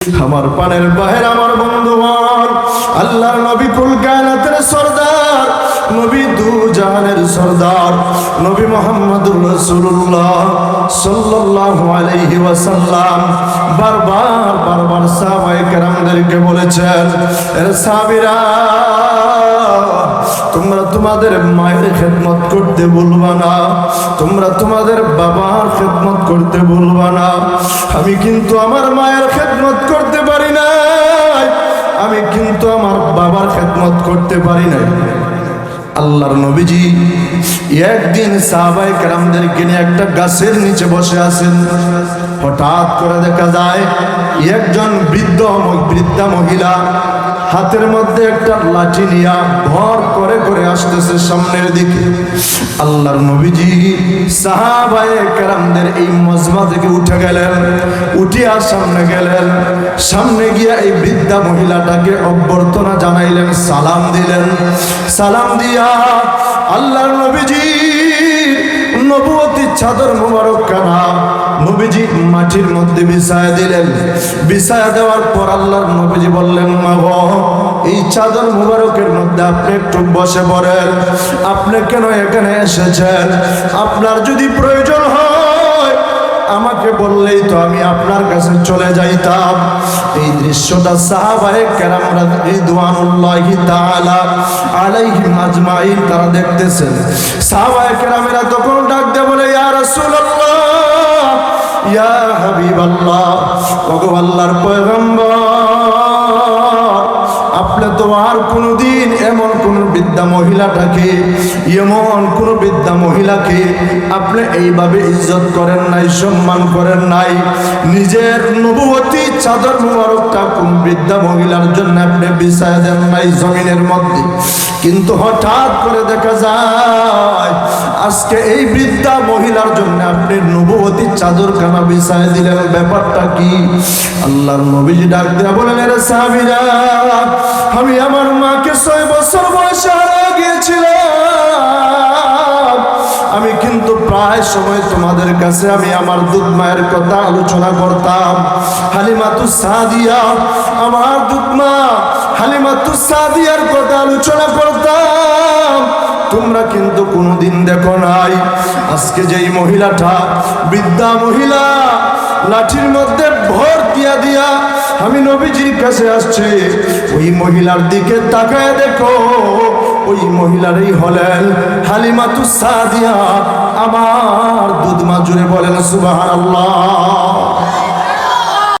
আমার পানের বাহের আমার বন্ধুগণ, আল্লাহর নবী কুল কায়নাতের সর্দার, নবী দু জাহানের সর্দার, নবী মোহাম্মদুর রাসূলুল্লাহ সাল্লাল্লাহু আলাইহি ওয়াসাল্লাম বারবার বারবার সাহাবায়ে কেরামদেরকে বলেছেন, এর সাহাবীরা তোমরা তোমাদের মায়ের খেদমত করতে বলবা না। তোমরা তোমাদের বাবার খেদমত করতে বলবা না। আমি কিন্তু আমার মায়ের খেদমত করতে পারি না আমি কিন্তু আমার বাবার খেদমত করতে পারি না আল্লাহর নবীজি একদিন সাহাবাই কেরামদেরকে নিয়ে একটা গাছের নিচে বসে আছেন। হঠাৎ করে দেখা যায়, একজন বৃদ্ধ বৃদ্ধা মহিলা হাতের মধ্যে একটা লাঠি নিয়া ভর করে করে সামনের দিকে। আল্লাহর নবীজি সাহাবায়ে কেরামদের এই মজমা থেকে উঠে গেলেন, উঠিয়া সামনে গেলেন, সামনে গিয়া এই বৃদ্ধা মহিলাটাকে অভ্যর্থনা জানাইলেন, সালাম দিলেন। সালাম দিয়া আল্লাহর চাদর মুবারক কানা নবীজি মাটির মধ্যে বিছায় দিলেন। বিছায় দেওয়ার পর আল্লাহর নবীজি বললেন, মা এই চাদর মুবারকের মধ্যে আপনি একটু বসে পড়েন। আপনি কেন এখানে এসেছেন? আপনার যদি প্রয়োজন হয়, আমাকে বললেই তো আমি আপনার কাছে চলে যাইতাম। এই দৃশ্যটা সাহাবায়ে কেরামরা রিদওয়ানুল্লাহি তাআলা আলাইহিম আজমাইন তারা দেখতেছেন। সাহাবায়ে কেরামেরা তখন ডাক দিয়ে বলে, ইয়া রাসূলুল্লাহ, ইয়া হাবিবাল্লাহ, ওগো আল্লাহর পয়গম্বর আপনি তো আর কোনোদিন এমন কোন বৃদ্ধা মহিলাটাকে, এমন কোন বৃদ্ধা মহিলাকে আপনি এইভাবে ইজ্জত করেন নাই, সম্মান করেন নাই। নিজের নবুয়তী, চাদর মুবারকটা কোন বৃদ্ধা মহিলার জন্য আপনি বিছায় দেন নাই জমিনের মধ্যে। কিন্তু হঠাৎ করে দেখা যায়, আজকে এই বৃদ্ধা মহিলার জন্য আপনি নবুয়তী চাদর খানা বিছায় দিলেন। ব্যাপারটা কি? আল্লাহর নবীজি ডাক দেয়া বলেন রে সাহাবীরা আমি আমার মাকে ছয় বছর বয়সে হারিয়ে গিয়েছিলাম। আমি কিন্তু প্রায় সময় তোমাদের কাছে আমি আমার দুধ মায়ের কথা আলোচনা করতাম। হালিমাতু সাদিয়া, আমার দুধ মা, হালিমাতু সাদিয়ার কথা আলোচনা করতাম। তোমরা কিন্তু কোনোদিন দেখো নাই, আজকে যেই মহিলাটা, বৃদ্ধা মহিলা, লাঠির মধ্যে ভর দিয়া দিয়া আমি নবীজির কাছে আসছি। ওই মহিলার দিকে তাকায় দেখো। ওই মহিলারই হলেন হালিমাতু সাদিয়া। আমার দুধ মা জুড়ে বলেন, সুবহানাল্লাহ।